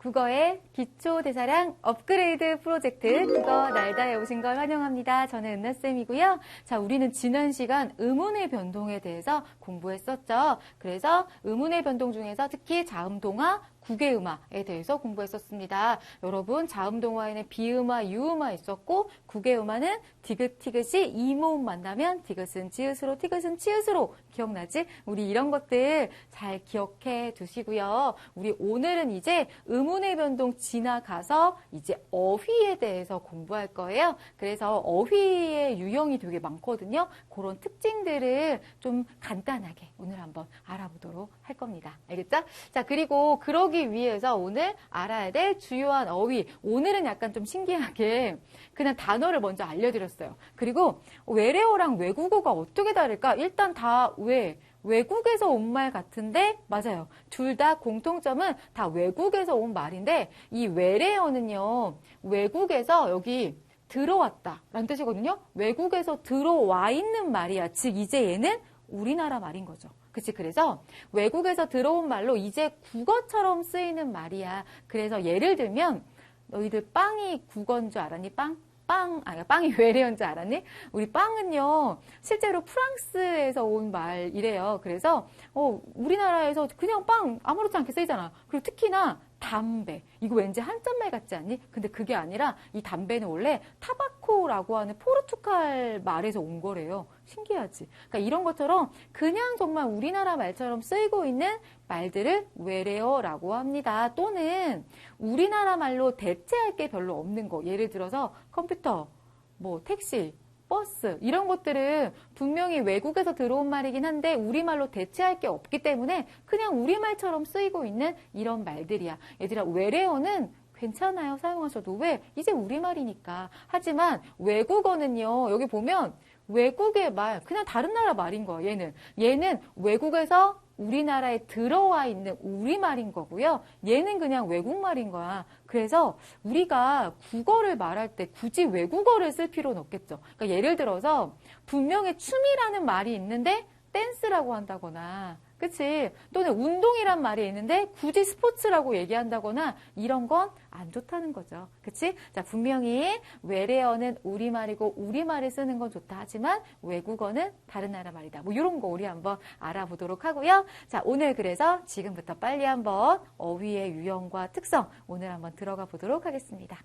국어의 기초대사량 업그레이드 프로젝트 국어 날다에 오신 걸 환영합니다. 저는 은나쌤이고요. 자, 우리는 지난 시간 의문의 변동에 대해서 공부했었죠. 그래서 의문의 변동 중에서 특히 자음동화, 국외음화에 대해서 공부했었습니다. 여러분 자음동화에는 비음화, 유음화 있었고 국외음화는 디귿티귿이 이모음 만나면 디귿은 지읒으로 티귿은 치읒으로 기억나지? 우리 이런 것들 잘 기억해 두시고요. 우리 오늘은 이제 의문의 변동 지 나가서 이제 어휘에 대해서 공부할 거예요. 그래서 어휘의 유형이 되게 많거든요. 그런 특징들을 좀 간단하게 오늘 한번 알아보도록 할 겁니다. 알겠죠? 자, 그리고 그러기 위해서 오늘 알아야 될 주요한 어휘. 오늘은 약간 좀 신기하게 그냥 단어를 먼저 알려드렸어요. 그리고 외래어랑 외국어가 어떻게 다를까? 일단 다 왜? 외국에서 온 말 같은데 맞아요. 둘 다 공통점은 다 외국에서 온 말인데 이 외래어는요. 외국에서 여기 들어왔다 라는 뜻이거든요. 외국에서 들어와 있는 말이야. 즉 이제 얘는 우리나라 말인 거죠. 그치 그래서 외국에서 들어온 말로 이제 국어처럼 쓰이는 말이야. 그래서 예를 들면 너희들 빵이 국어인 줄 알았니? 빵? 빵, 아니, 빵이 외래어인 줄 알았니? 우리 빵은요, 실제로 프랑스에서 온 말이래요. 그래서, 어, 우리나라에서 그냥 빵 아무렇지 않게 쓰이잖아. 그리고 특히나 담배. 이거 왠지 한자말 같지 않니? 근데 그게 아니라 이 담배는 원래 타바코라고 하는 포르투갈 말에서 온 거래요. 신기하지? 그러니까 이런 것처럼 그냥 정말 우리나라 말처럼 쓰이고 있는 말들을 외래어라고 합니다. 또는 우리나라 말로 대체할 게 별로 없는 거. 예를 들어서 컴퓨터, 뭐 택시, 버스 이런 것들은 분명히 외국에서 들어온 말이긴 한데 우리말로 대체할 게 없기 때문에 그냥 우리말처럼 쓰이고 있는 이런 말들이야. 얘들아 외래어는 괜찮아요. 사용하셔도 왜? 이제 우리말이니까. 하지만 외국어는요. 여기 보면 외국의 말, 그냥 다른 나라 말인 거야, 얘는. 얘는 외국에서 우리나라에 들어와 있는 우리말인 거고요. 얘는 그냥 외국말인 거야. 그래서 우리가 국어를 말할 때 굳이 외국어를 쓸 필요는 없겠죠. 그러니까 예를 들어서 분명히 춤이라는 말이 있는데 댄스라고 한다거나 그치? 또는 운동이란 말이 있는데 굳이 스포츠라고 얘기한다거나 이런 건 안 좋다는 거죠. 그치? 자, 분명히 외래어는 우리말이고 우리말을 쓰는 건 좋다 하지만 외국어는 다른 나라 말이다. 뭐 이런 거 우리 한번 알아보도록 하고요. 자, 오늘 그래서 지금부터 빨리 한번 어휘의 유형과 특성 오늘 한번 들어가 보도록 하겠습니다.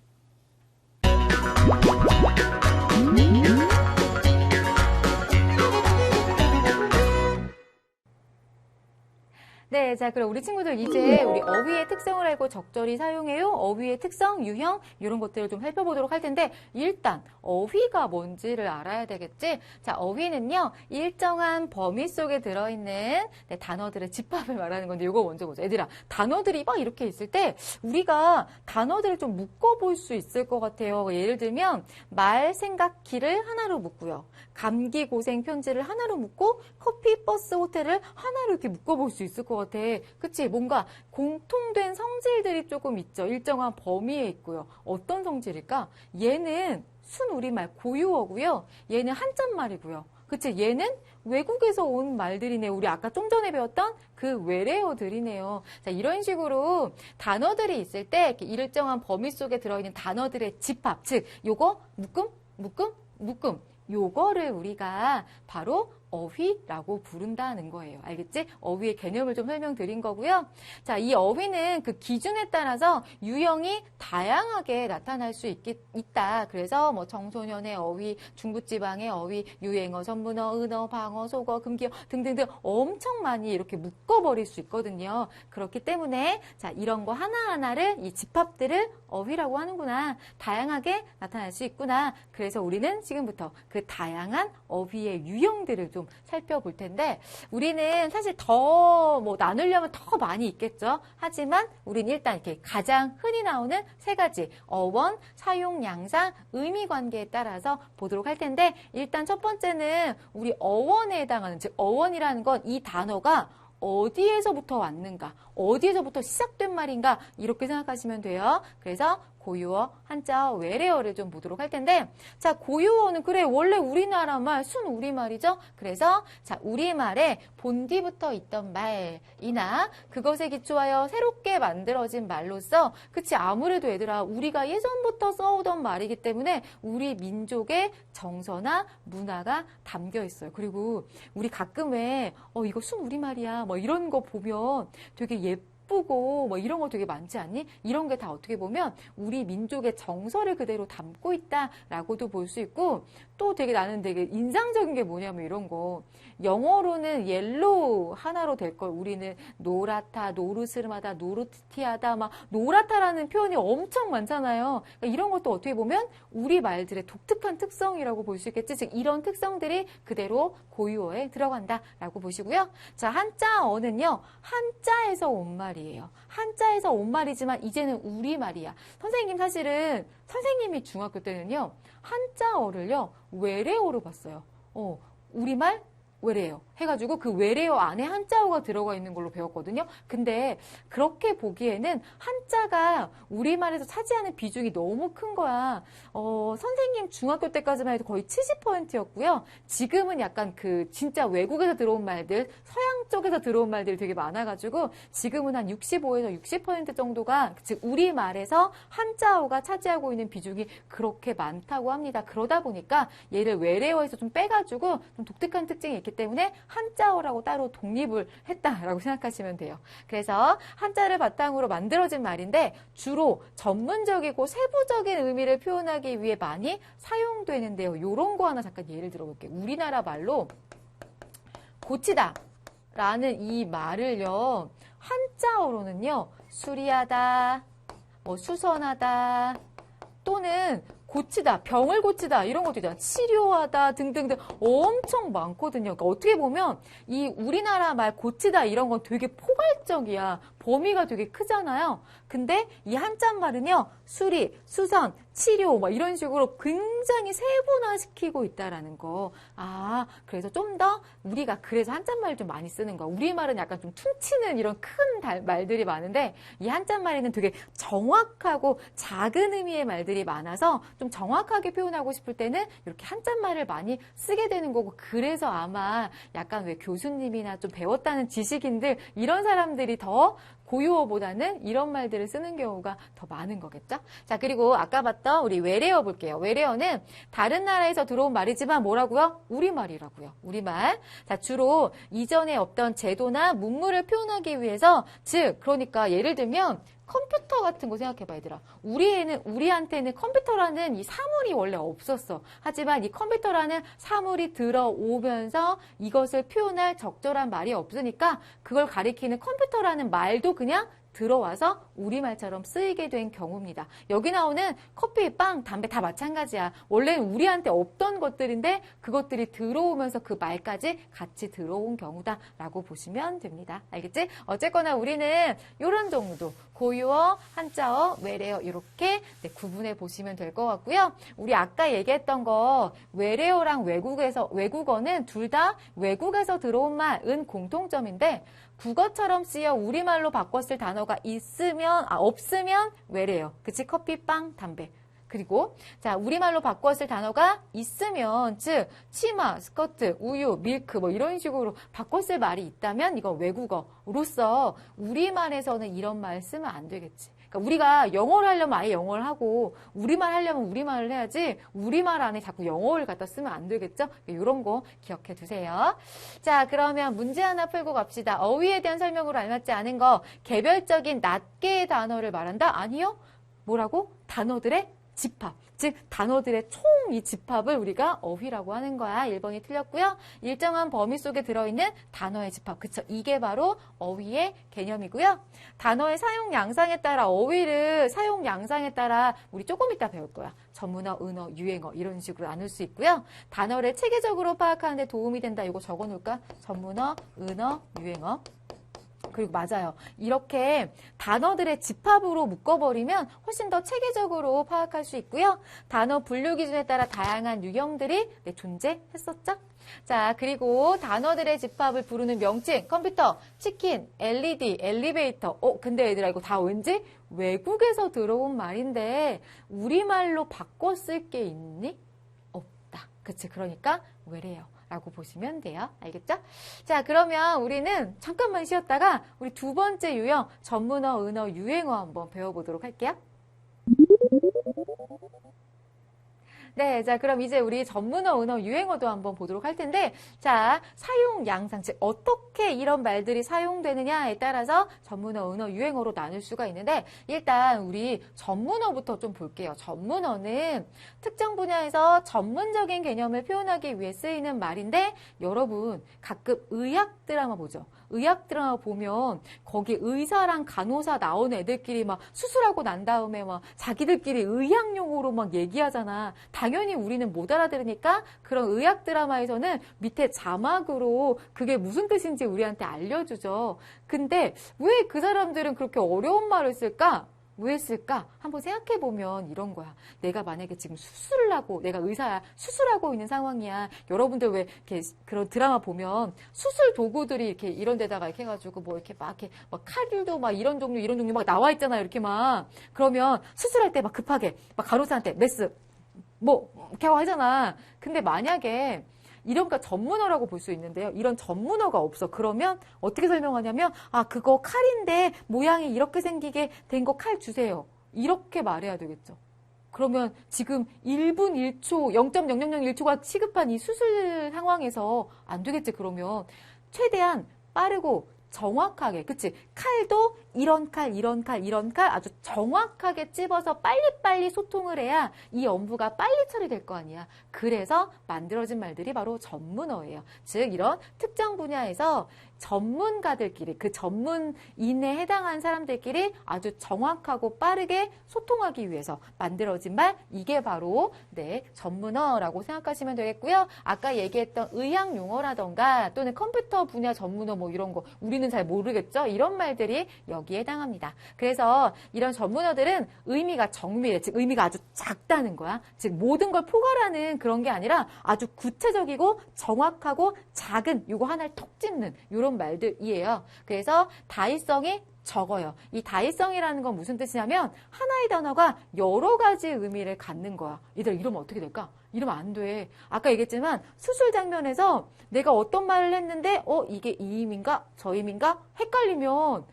네, 자, 그럼 우리 친구들 이제 우리 어휘의 특성을 알고 적절히 사용해요. 어휘의 특성, 유형, 이런 것들을 좀 살펴보도록 할 텐데, 일단, 어휘가 뭔지를 알아야 되겠지? 자, 어휘는요, 일정한 범위 속에 들어있는 네, 단어들의 집합을 말하는 건데, 이거 먼저 보자. 얘들아, 단어들이 막 이렇게 있을 때, 우리가 단어들을 좀 묶어볼 수 있을 것 같아요. 예를 들면, 말, 생각, 키를 하나로 묶고요. 감기, 고생, 편지를 하나로 묶고, 커피, 버스, 호텔을 하나로 이렇게 묶어볼 수 있을 것 같아요. 같아. 그치? 뭔가 공통된 성질들이 조금 있죠. 일정한 범위에 있고요. 어떤 성질일까? 얘는 순우리말 고유어고요. 얘는 한자말이고요. 그치? 얘는 외국에서 온 말들이네요. 우리 아까 좀 전에 배웠던 그 외래어들이네요. 자, 이런 식으로 단어들이 있을 때 일정한 범위 속에 들어있는 단어들의 집합, 즉, 요거 묶음, 묶음, 묶음. 요거를 우리가 바로 어휘라고 부른다는 거예요. 알겠지? 어휘의 개념을 좀 설명드린 거고요. 자, 이 어휘는 그 기준에 따라서 유형이 다양하게 나타날 수 있기, 있다. 그래서 뭐 청소년의 어휘, 중부지방의 어휘, 유행어, 전문어, 은어, 방어, 속어, 금기어 등등등 엄청 많이 이렇게 묶어버릴 수 있거든요. 그렇기 때문에 자, 이런 거 하나하나를 이 집합들을 어휘라고 하는구나. 다양하게 나타날 수 있구나. 그래서 우리는 지금부터 그 다양한 어휘의 유형들을 좀 살펴볼 텐데 우리는 사실 더 뭐 나누려면 더 많이 있겠죠. 하지만 우리는 일단 이렇게 가장 흔히 나오는 세 가지 어원, 사용, 양상, 의미 관계에 따라서 보도록 할 텐데 일단 첫 번째는 우리 어원에 해당하는 즉 어원이라는 건 이 단어가 어디에서부터 왔는가, 어디에서부터 시작된 말인가 이렇게 생각하시면 돼요. 그래서 고유어, 한자어, 외래어를 좀 보도록 할 텐데, 자, 고유어는 그래, 원래 우리나라 말, 순 우리말이죠? 그래서, 자, 우리말에 본디부터 있던 말이나 그것에 기초하여 새롭게 만들어진 말로서, 그치, 아무래도 얘들아, 우리가 예전부터 써오던 말이기 때문에 우리 민족의 정서나 문화가 담겨 있어요. 그리고 우리 가끔 왜, 어, 이거 순 우리말이야, 뭐 이런 거 보면 되게 예쁘 예쁘고 뭐 이런 거 되게 많지 않니? 이런 게 다 어떻게 보면 우리 민족의 정서를 그대로 담고 있다라고도 볼 수 있고 또 되게 나는 되게 인상적인 게 뭐냐면 이런 거 영어로는 옐로우 하나로 될 걸 우리는 노랗다, 노르스름하다, 노르티하다 막 노랗다라는 표현이 엄청 많잖아요. 그러니까 이런 것도 어떻게 보면 우리 말들의 독특한 특성이라고 볼 수 있겠지. 즉 이런 특성들이 그대로 고유어에 들어간다라고 보시고요. 자 한자어는요 한자에서 온 말이 에요. 한자에서 온 말이지만 이제는 우리 말이야. 선생님 사실은 선생님이 중학교 때는요 한자어를요 외래어로 봤어요. 어 우리말 외래어 해가지고 그 외래어 안에 한자어가 들어가 있는 걸로 배웠거든요. 근데 그렇게 보기에는 한자가 우리말에서 차지하는 비중이 너무 큰 거야. 어, 선생님 중학교 때까지만 해도 거의 70%였고요. 지금은 약간 그 진짜 외국에서 들어온 말들, 서양 쪽에서 들어온 말들이 되게 많아가지고 지금은 한 65에서 60% 정도가 즉 우리말에서 한자어가 차지하고 있는 비중이 그렇게 많다고 합니다. 그러다 보니까 얘를 외래어에서 좀 빼가지고 좀 독특한 특징이 있기 때문에 한자어라고 따로 독립을 했다라고 생각하시면 돼요. 그래서 한자를 바탕으로 만들어진 말인데 주로 전문적이고 세부적인 의미를 표현하기 위해 많이 사용되는데요. 요런 거 하나 잠깐 예를 들어볼게요. 우리나라 말로 고치다 라는 이 말을요. 한자어로는요. 수리하다, 뭐 수선하다 고치다, 병을 고치다 이런 것도 있잖아요. 치료하다 등등등 엄청 많거든요. 그러니까 어떻게 보면 이 우리나라 말 고치다 이런 건 되게 포괄적이야. 범위가 되게 크잖아요. 근데 이 한자말은요. 수리, 수선, 치료 막 이런 식으로 굉장히 세분화시키고 있다라는 거. 아, 그래서 좀 더 우리가 그래서 한자말을 좀 많이 쓰는 거야. 우리말은 약간 좀 퉁치는 이런 큰 달- 말들이 많은데 이 한자말에는 되게 정확하고 작은 의미의 말들이 많아서 좀 정확하게 표현하고 싶을 때는 이렇게 한자말을 많이 쓰게 되는 거고 그래서 아마 약간 왜 교수님이나 좀 배웠다는 지식인들 이런 사람들이 더 고유어보다는 이런 말들을 쓰는 경우가 더 많은 거겠죠? 자, 그리고 아까 봤던 우리 외래어 볼게요. 외래어는 다른 나라에서 들어온 말이지만 뭐라고요? 우리말이라고요. 우리말. 자, 주로 이전에 없던 제도나 문물을 표현하기 위해서 즉, 그러니까 예를 들면 컴퓨터 같은 거 생각해봐, 얘들아. 우리에는, 우리한테는 컴퓨터라는 이 사물이 원래 없었어. 하지만 이 컴퓨터라는 사물이 들어오면서 이것을 표현할 적절한 말이 없으니까 그걸 가리키는 컴퓨터라는 말도 그냥 들어와서 우리말처럼 쓰이게 된 경우입니다. 여기 나오는 커피, 빵, 담배 다 마찬가지야. 원래는 우리한테 없던 것들인데 그것들이 들어오면서 그 말까지 같이 들어온 경우다라고 보시면 됩니다. 알겠지? 어쨌거나 우리는 이런 정도 고유어, 한자어, 외래어 이렇게 네, 구분해 보시면 될 것 같고요. 우리 아까 얘기했던 거 외래어랑 외국에서 외국어는 둘 다 외국에서 들어온 말은 공통점인데 국어처럼 쓰여 우리말로 바꿨을 단어가 있으면 아 없으면 외래요. 그치 커피, 빵, 담배. 그리고 자 우리말로 바꿨을 단어가 있으면 즉 치마, 스커트, 우유, 밀크 뭐 이런 식으로 바꿨을 말이 있다면 이건 외국어로서 우리말에서는 이런 말 쓰면 안 되겠지. 그러니까 우리가 영어를 하려면 아예 영어를 하고 우리말 하려면 우리말을 해야지 우리말 안에 자꾸 영어를 갖다 쓰면 안 되겠죠? 이런 거 기억해 두세요. 자, 그러면 문제 하나 풀고 갑시다. 어휘에 대한 설명으로 알맞지 않은 거 개별적인 낱개의 단어를 말한다? 아니요. 뭐라고? 단어들의 집합. 즉 단어들의 총 이 집합을 우리가 어휘라고 하는 거야. 1번이 틀렸고요. 일정한 범위 속에 들어있는 단어의 집합. 그쵸? 이게 바로 어휘의 개념이고요. 단어의 사용 양상에 따라 어휘를 사용 양상에 따라 우리 조금 이따 배울 거야. 전문어, 은어, 유행어 이런 식으로 나눌 수 있고요. 단어를 체계적으로 파악하는 데 도움이 된다. 이거 적어 놓을까? 전문어, 은어, 유행어. 그리고 맞아요. 이렇게 단어들의 집합으로 묶어버리면 훨씬 더 체계적으로 파악할 수 있고요. 단어 분류 기준에 따라 다양한 유형들이 네, 존재했었죠. 자, 그리고 단어들의 집합을 부르는 명칭, 컴퓨터, 치킨, LED, 엘리베이터. 어, 근데 얘들아, 이거 다 왠지 외국에서 들어온 말인데, 우리말로 바꿔 쓸 게 있니? 없다. 그치. 그러니까, 왜래요? 라고 보시면 돼요. 알겠죠? 자, 그러면 우리는 잠깐만 쉬었다가, 우리 두 번째 유형, 전문어, 은어, 유행어 한번 배워보도록 할게요. 네, 자, 그럼 이제 우리 전문어, 은어, 유행어도 한번 보도록 할 텐데, 자, 사용 양상, 즉, 어떻게 이런 말들이 사용되느냐에 따라서 전문어, 은어, 유행어로 나눌 수가 있는데, 일단 우리 전문어부터 좀 볼게요. 전문어는 특정 분야에서 전문적인 개념을 표현하기 위해 쓰이는 말인데, 여러분, 가끔 의학 드라마 보죠? 의학 드라마 보면 거기 의사랑 간호사 나온 애들끼리 막 수술하고 난 다음에 막 자기들끼리 의학 용어로 막 얘기하잖아. 당연히 우리는 못 알아들으니까 그런 의학 드라마에서는 밑에 자막으로 그게 무슨 뜻인지 우리한테 알려주죠. 근데 왜 그 사람들은 그렇게 어려운 말을 쓸까? 왜 했을까? 한번 생각해 보면 이런 거야. 내가 만약에 지금 수술을 하고 내가 의사야 수술하고 있는 상황이야. 여러분들 왜 이렇게 그런 드라마 보면 수술 도구들이 이렇게 이런 데다가 이렇게 해가지고 뭐 이렇게 막 이렇게 막 칼들도 막 이런 종류 이런 종류 막 나와 있잖아요. 이렇게 막 그러면 수술할 때 막 급하게 막 간호사한테 메스 뭐 이렇게 하잖아. 근데 만약에 이런 거 전문어라고 볼 수 있는데요. 이런 전문어가 없어. 그러면 어떻게 설명하냐면 아 그거 칼인데 모양이 이렇게 생기게 된 거 칼 주세요. 이렇게 말해야 되겠죠. 그러면 지금 1분 1초, 0.0001초가 시급한 이 수술 상황에서 안 되겠지, 그러면. 최대한 빠르고 정확하게, 그치? 칼도 이런 칼, 이런 칼, 이런 칼 아주 정확하게 찝어서 빨리빨리 소통을 해야 이 업무가 빨리 처리될 거 아니야. 그래서 만들어진 말들이 바로 전문어예요. 즉, 이런 특정 분야에서 전문가들끼리, 그 전문인에 해당한 사람들끼리 아주 정확하고 빠르게 소통하기 위해서 만들어진 말, 이게 바로, 네, 전문어라고 생각하시면 되겠고요. 아까 얘기했던 의학 용어라던가 또는 컴퓨터 분야 전문어 뭐 이런 거, 우리는 잘 모르겠죠? 이런 말들이 여기에 해당합니다. 그래서 이런 전문어들은 의미가 정밀해, 즉 의미가 아주 작다는 거야. 즉 모든 걸 포괄하는 그런 게 아니라 아주 구체적이고 정확하고 작은 요거 하나를 톡 찝는 이런 말들이에요. 그래서 다의성이 적어요. 이 다의성이라는 건 무슨 뜻이냐면 하나의 단어가 여러 가지 의미를 갖는 거야. 얘들아 이러면 어떻게 될까? 이러면 안 돼. 아까 얘기했지만 수술 장면에서 내가 어떤 말을 했는데 어 이게 이 의미인가 저 의미인가 헷갈리면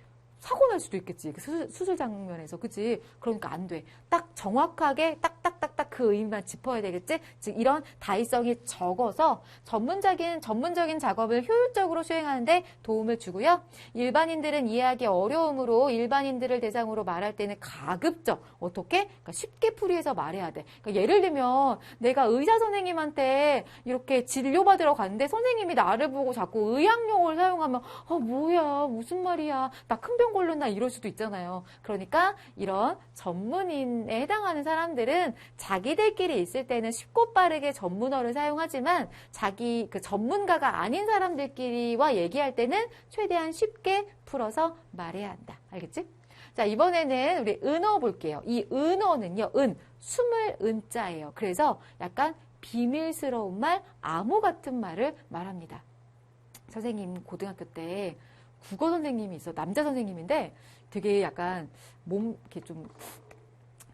사고 날 수도 있겠지. 그 수술, 수술 장면에서. 그치? 그러니까 안 돼. 딱 정확하게 딱딱딱딱 그 의미만 짚어야 되겠지? 즉, 이런 다의성이 적어서 전문적인, 전문적인 작업을 효율적으로 수행하는데 도움을 주고요. 일반인들은 이해하기 어려움으로 일반인들을 대상으로 말할 때는 가급적, 어떻게? 그러니까 쉽게 풀이해서 말해야 돼. 그러니까 예를 들면 내가 의사 선생님한테 이렇게 진료받으러 갔는데 선생님이 나를 보고 자꾸 의학용어를 사용하면, 아, 뭐야, 무슨 말이야. 나 큰 병 걸렸나 이럴 수도 있잖아요. 그러니까 이런 전문인에 해당하는 사람들은 자기들끼리 있을 때는 쉽고 빠르게 전문어를 사용하지만 자기 그 전문가가 아닌 사람들끼리와 얘기할 때는 최대한 쉽게 풀어서 말해야 한다. 알겠지? 자, 이번에는 우리 은어 볼게요. 이 은어는요, 은, 숨을 은 자예요. 그래서 약간 비밀스러운 말, 암호 같은 말을 말합니다. 선생님, 고등학교 때 국어 선생님이 있어. 남자 선생님인데 되게 약간 몸 이렇게 좀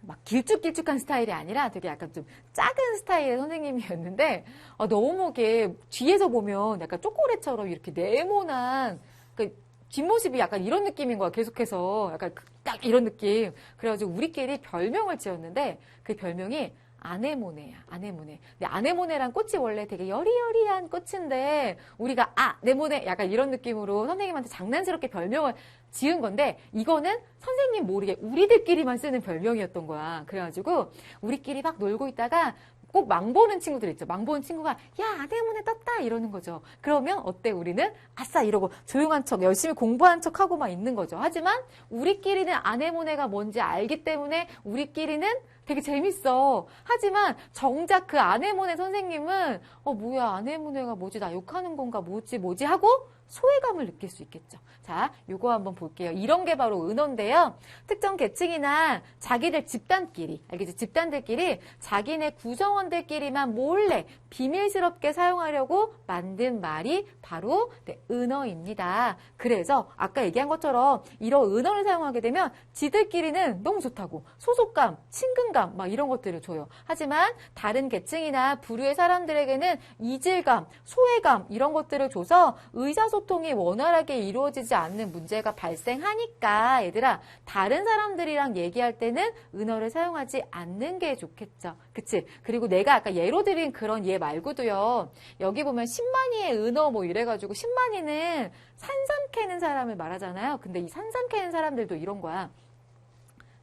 막 길쭉길쭉한 스타일이 아니라 되게 약간 좀 작은 스타일의 선생님이었는데 아, 너무 이렇게 뒤에서 보면 약간 초콜릿처럼 이렇게 네모난 그 뒷모습이 약간 이런 느낌인 거야. 계속해서 약간 딱 이런 느낌. 그래가지고 우리끼리 별명을 지었는데 그 별명이 아네모네야, 아네모네. 근데 아네모네란 꽃이 원래 되게 여리여리한 꽃인데 우리가 아, 네모네 약간 이런 느낌으로 선생님한테 장난스럽게 별명을 지은 건데 이거는 선생님 모르게 우리들끼리만 쓰는 별명이었던 거야. 그래가지고 우리끼리 막 놀고 있다가 꼭 망보는 친구들 있죠. 망보는 친구가 야 아네모네 떴다 이러는 거죠. 그러면 어때 우리는 아싸 이러고 조용한 척 열심히 공부한 척 하고 만 있는 거죠. 하지만 우리끼리는 아네모네가 뭔지 알기 때문에 우리끼리는 되게 재밌어. 하지만 정작 그 아내모네 선생님은 어 뭐야 아내모네가 뭐지 나 욕하는 건가 뭐지 뭐지 하고 소외감을 느낄 수 있겠죠. 자, 요거 한번 볼게요. 이런 게 바로 은어인데요. 특정 계층이나 자기들 집단끼리, 알겠지? 집단들끼리 자기네 구성원들끼리만 몰래 비밀스럽게 사용하려고 만든 말이 바로 네, 은어입니다. 그래서 아까 얘기한 것처럼 이런 은어를 사용하게 되면 지들끼리는 너무 좋다고 소속감, 친근감 막 이런 것들을 줘요. 하지만 다른 계층이나 부류의 사람들에게는 이질감, 소외감 이런 것들을 줘서 의사소 통이 원활하게 이루어지지 않는 문제가 발생하니까 얘들아 다른 사람들이랑 얘기할 때는 은어를 사용하지 않는 게 좋겠죠. 그치? 그리고 내가 아까 예로 드린 그런 예 말고도요. 여기 보면 10만이의 은어 뭐 이래가지고 10만이는 산삼 캐는 사람을 말하잖아요. 근데 이 산삼 캐는 사람들도 이런 거야.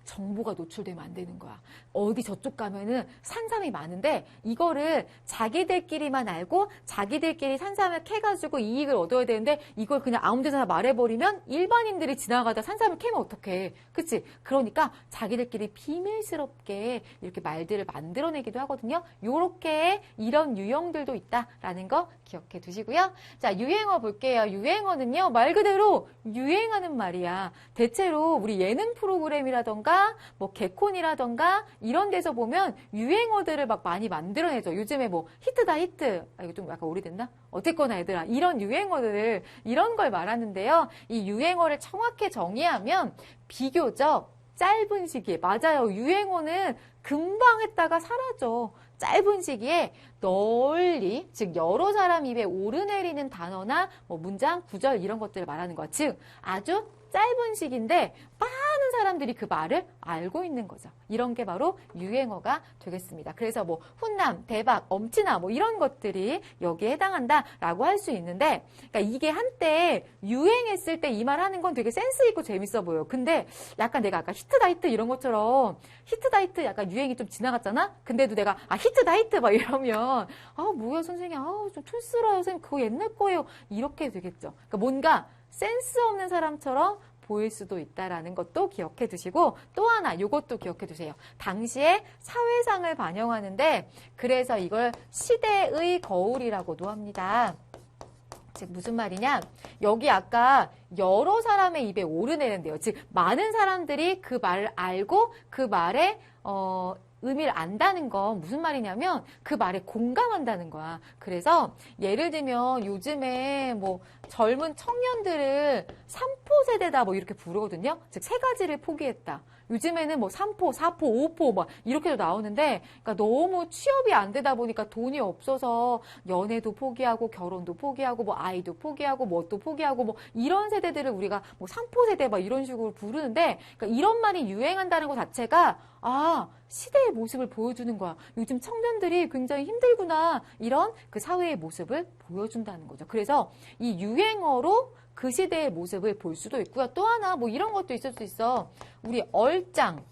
정보가 노출되면 안 되는 거야. 어디 저쪽 가면은 산삼이 많은데 이거를 자기들끼리만 알고 자기들끼리 산삼을 캐가지고 이익을 얻어야 되는데 이걸 그냥 아무 데서나 말해버리면 일반인들이 지나가다 산삼을 캐면 어떡해. 그치? 그러니까 자기들끼리 비밀스럽게 이렇게 말들을 만들어내기도 하거든요. 요렇게 이런 유형들도 있다라는 거 기억해 두시고요. 자, 유행어 볼게요. 유행어는요, 말 그대로 유행하는 말이야. 대체로 우리 예능 프로그램이라던가 뭐 개콘이라던가 이런 데서 보면 유행어들을 막 많이 만들어내죠. 요즘에 뭐 히트다 히트. 아, 이거 좀 약간 오래됐나? 어쨌거나 얘들아 이런 유행어들 이런 걸 말하는데요. 이 유행어를 정확히 정의하면 비교적 짧은 시기에 맞아요. 유행어는 금방 했다가 사라져. 짧은 시기에 널리 즉 여러 사람 입에 오르내리는 단어나 뭐 문장, 구절 이런 것들을 말하는 거야. 즉 아주 짧은 시기인데 많은 사람들이 그 말을 알고 있는 거죠. 이런 게 바로 유행어가 되겠습니다. 그래서 뭐 훈남, 대박, 엄친아 뭐 이런 것들이 여기에 해당한다라고 할 수 있는데 그러니까 이게 한때 유행했을 때 이 말 하는 건 되게 센스 있고 재밌어 보여. 근데 약간 내가 아까 히트다 히트 이런 것처럼 히트다 히트 약간 유행이 좀 지나갔잖아? 근데도 내가 아 히트다 히트 막 이러면 아 뭐야 선생님 아좀 촌스러워요 선생님 그거 옛날 거예요 이렇게 되겠죠. 그러니까 뭔가 센스 없는 사람처럼 보일 수도 있다라는 것도 기억해 두시고 또 하나 이것도 기억해 두세요. 당시에 사회상을 반영하는데 그래서 이걸 시대의 거울이라고도 합니다. 즉 무슨 말이냐? 여기 아까 여러 사람의 입에 오르내는데요. 즉 많은 사람들이 그 말을 알고 그 말에 어 의미를 안다는 건 무슨 말이냐면 그 말에 공감한다는 거야. 그래서 예를 들면 요즘에 뭐 젊은 청년들을 삼포 세대다 뭐 이렇게 부르거든요. 즉 세 가지를 포기했다. 요즘에는 뭐 3포, 4포, 5포 막 이렇게도 나오는데 그러니까 너무 취업이 안 되다 보니까 돈이 없어서 연애도 포기하고 결혼도 포기하고 뭐 아이도 포기하고 뭣도 포기하고 뭐 이런 세대들을 우리가 뭐 3포 세대 막 이런 식으로 부르는데 그러니까 이런 말이 유행한다는 것 자체가 아 시대의 모습을 보여주는 거야. 요즘 청년들이 굉장히 힘들구나 이런 그 사회의 모습을 보여준다는 거죠. 그래서 이 유행어로 그 시대의 모습을 볼 수도 있고요. 또 하나 뭐 이런 것도 있을 수 있어. 우리 얼짱,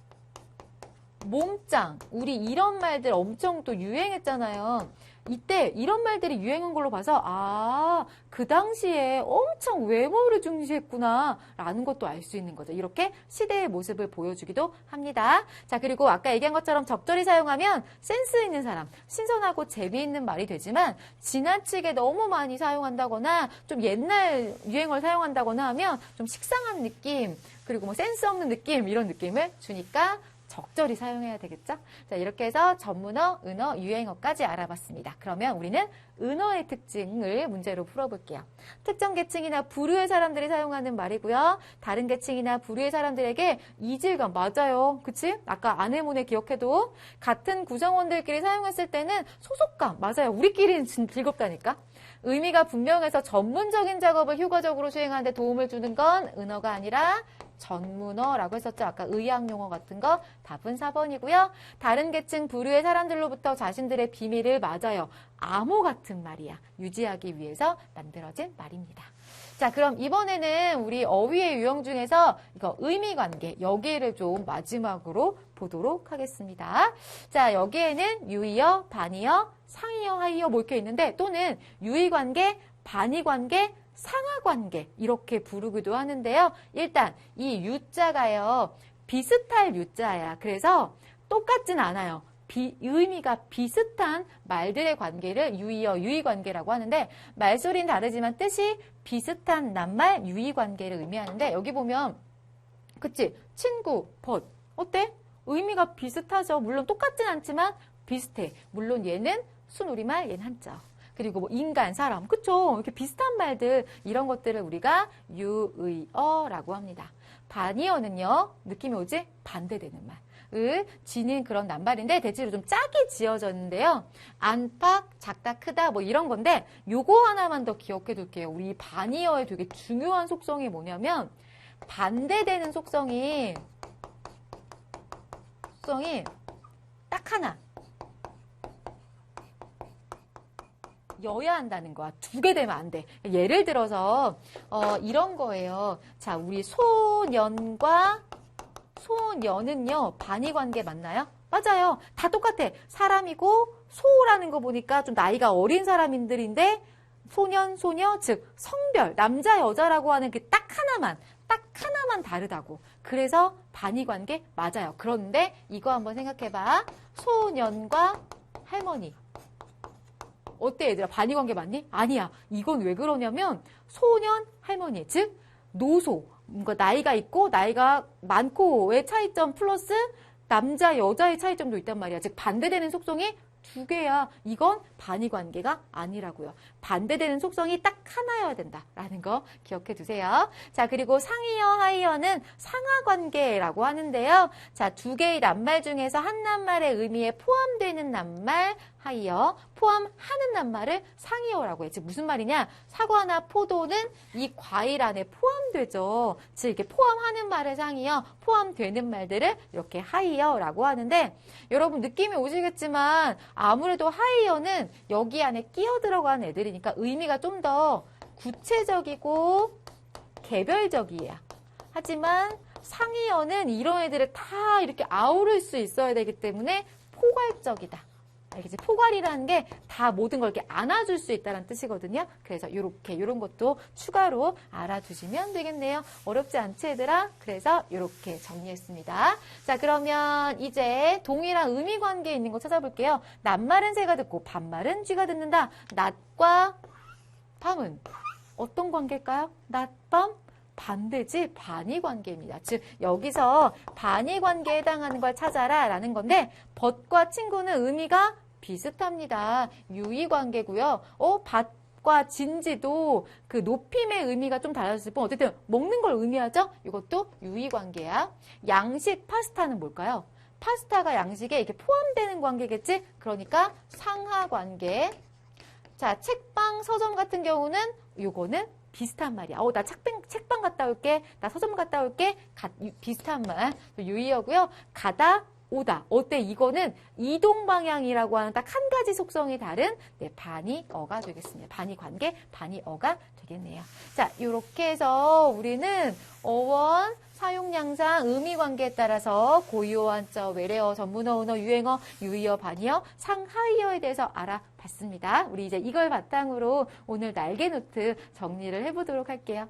몸짱, 우리 이런 말들 엄청 또 유행했잖아요. 이때 이런 말들이 유행한 걸로 봐서 아, 그 당시에 엄청 외모를 중시했구나 라는 것도 알 수 있는 거죠. 이렇게 시대의 모습을 보여주기도 합니다. 자, 그리고 아까 얘기한 것처럼 적절히 사용하면 센스 있는 사람, 신선하고 재미있는 말이 되지만 지나치게 너무 많이 사용한다거나 좀 옛날 유행어를 사용한다거나 하면 좀 식상한 느낌, 그리고 뭐 센스 없는 느낌 이런 느낌을 주니까 적절히 사용해야 되겠죠? 자, 이렇게 해서 전문어, 은어, 유행어까지 알아봤습니다. 그러면 우리는 은어의 특징을 문제로 풀어볼게요. 특정 계층이나 부류의 사람들이 사용하는 말이고요. 다른 계층이나 부류의 사람들에게 이질감, 맞아요. 그치? 아까 아내문에 기억해도 같은 구성원들끼리 사용했을 때는 소속감, 맞아요. 우리끼리는 즐겁다니까. 의미가 분명해서 전문적인 작업을 효과적으로 수행하는 데 도움을 주는 건 은어가 아니라 전문어라고 했었죠. 아까 의학 용어 같은 거 답은 4번이고요. 다른 계층 부류의 사람들로부터 자신들의 비밀을 맞아요. 암호 같은 말이야. 유지하기 위해서 만들어진 말입니다. 자, 그럼 이번에는 우리 어휘의 유형 중에서 이거 의미 관계, 여기를 좀 마지막으로 보도록 하겠습니다. 자, 여기에는 유의어, 반의어, 상의어, 하의어 뭐 이렇게 있는데 또는 유의 관계, 반의 관계, 상하 관계 이렇게 부르기도 하는데요. 일단 이 유자가요. 비슷할 유자야. 그래서 똑같진 않아요. 비- 의미가 비슷한 말들의 관계를 유의어, 유의관계라고 하는데 말소리는 다르지만 뜻이 비슷한 낱말, 유의관계를 의미하는데 여기 보면 그치? 친구, 벗. 어때? 의미가 비슷하죠. 물론 똑같진 않지만 비슷해. 물론 얘는 순우리말, 얘는 한자. 그리고 뭐 인간, 사람. 그쵸? 이렇게 비슷한 말들, 이런 것들을 우리가 유의어라고 합니다. 반의어는요, 느낌이 오지? 반대되는 말. 을 지닌 그런 낱말인데 대체로 좀 짜게 지어졌는데요. 안팎, 작다, 크다 뭐 이런 건데 요거 하나만 더 기억해 둘게요. 우리 반의어의 되게 중요한 속성이 뭐냐면 반대되는 속성이 속성이 딱 하나. 여야 한다는 거야. 두 개 되면 안 돼. 예를 들어서 어, 이런 거예요. 자, 우리 소년과 소년은요 반의 관계 맞나요? 맞아요. 다 똑같아. 사람이고 소라는 거 보니까 좀 나이가 어린 사람들인데 소년, 소녀, 즉 성별 남자, 여자라고 하는 그 딱 하나만 딱 하나만 다르다고. 그래서 반의 관계 맞아요. 그런데 이거 한번 생각해 봐. 소년과 할머니. 어때 얘들아 반의 관계 맞니? 아니야. 이건 왜 그러냐면 소년 할머니 즉 노소 뭔가 나이가 있고 나이가 많고의 차이점 플러스 남자 여자의 차이점도 있단 말이야. 즉 반대되는 속성이 두 개야. 이건 반의 관계가 아니라고요. 반대되는 속성이 딱 하나여야 된다라는 거 기억해 두세요. 자, 그리고 상이어, 하이어는 상하 관계라고 하는데요. 자, 두 개의 낱말 중에서 한 낱말의 의미에 포함되는 낱말 하이어, 포함하는 낱말을 상이어라고 해. 즉 무슨 말이냐? 사과나 포도는 이 과일 안에 포함되죠. 즉 이렇게 포함하는 말을 상이어, 포함되는 말들을 이렇게 하이어라고 하는데 여러분 느낌이 오시겠지만 아무래도 하이어는 여기 안에 끼어 들어간 애들이니까 의미가 좀 더 구체적이고 개별적이에요. 하지만 상이어는 이런 애들을 다 이렇게 아우를 수 있어야 되기 때문에 포괄적이다. 알겠지? 포괄이라는 게 다 모든 걸 이렇게 안아줄 수 있다는 뜻이거든요. 그래서 이렇게 이런 것도 추가로 알아두시면 되겠네요. 어렵지 않지 얘들아? 그래서 이렇게 정리했습니다. 자 그러면 이제 동일한 의미 관계에 있는 거 찾아볼게요. 낱말은 새가 듣고 반말은 쥐가 듣는다. 낮과 밤은 어떤 관계일까요? 낮, 밤? 반대지 반의 관계입니다. 즉 여기서 반의 관계에 해당하는 걸 찾아라 라는 건데 벗과 친구는 의미가 비슷합니다. 유의 관계고요. 어, 밭과 진지도 그 높임의 의미가 좀 달라졌을 뿐 어쨌든 먹는 걸 의미하죠? 이것도 유의 관계야. 양식 파스타는 뭘까요? 파스타가 양식에 이렇게 포함되는 관계겠지? 그러니까 상하 관계. 자, 책방, 서점 같은 경우는 요거는 비슷한 말이야. 어, 나 책방, 책방 갔다 올게. 나 서점 갔다 올게. 가- 유- 비슷한 말. 유의어고요. 가다, 오다. 어때? 이거는 이동 방향이라고 하는 딱 한 가지 속성이 다른 네, 반이어가 되겠습니다. 반이 관계, 반이어가 되겠네요. 자, 이렇게 해서 우리는 어원, 사용 양상, 의미 관계에 따라서 고유어, 한자, 외래어, 전문어, 은어, 유행어, 유의어, 반의어, 상하이어에 대해서 알아봤습니다. 우리 이제 이걸 바탕으로 오늘 날개 노트 정리를 해보도록 할게요.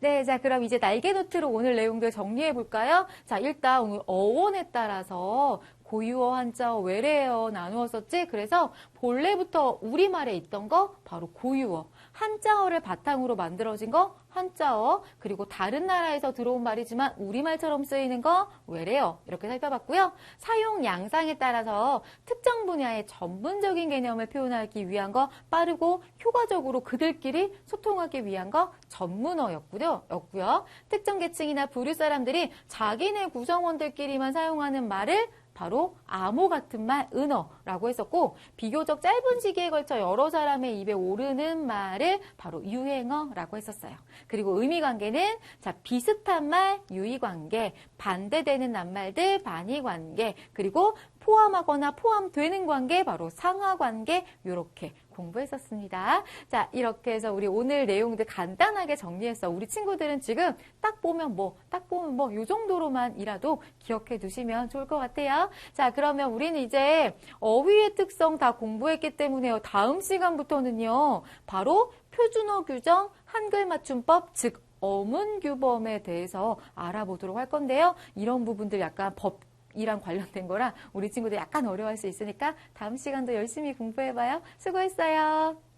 네, 자, 그럼 이제 날개 노트로 오늘 내용들 정리해 볼까요? 자, 일단 오늘 어원에 따라서 고유어, 한자어, 외래어 나누었었지? 그래서 본래부터 우리말에 있던 거 바로 고유어. 한자어를 바탕으로 만들어진 거 한자어. 그리고 다른 나라에서 들어온 말이지만 우리말처럼 쓰이는 거 외래어. 이렇게 살펴봤고요. 사용 양상에 따라서 특정 분야의 전문적인 개념을 표현하기 위한 거 빠르고 효과적으로 그들끼리 소통하기 위한 거 전문어였고요. 였고요. 특정 계층이나 부류 사람들이 자기네 구성원들끼리만 사용하는 말을 바로 암호 같은 말, 은어라고 했었고, 비교적 짧은 시기에 걸쳐 여러 사람의 입에 오르는 말을 바로 유행어라고 했었어요. 그리고 의미 관계는, 자, 비슷한 말, 유의 관계, 반대되는 낱말들, 반의 관계, 그리고 포함하거나 포함되는 관계, 바로 상하 관계, 요렇게 공부했었습니다. 자, 이렇게 해서 우리 오늘 내용들 간단하게 정리했어. 우리 친구들은 지금 딱 보면 뭐, 딱 보면 뭐, 요 정도로만이라도 기억해 두시면 좋을 것 같아요. 자, 그러면 우리는 이제 어휘의 특성 다 공부했기 때문에요. 다음 시간부터는요, 바로 표준어 규정, 한글 맞춤법, 즉, 어문 규범에 대해서 알아보도록 할 건데요. 이런 부분들 약간 법 이랑 관련된 거라 우리 친구들 약간 어려워할 수 있으니까 다음 시간도 열심히 공부해봐요. 수고했어요.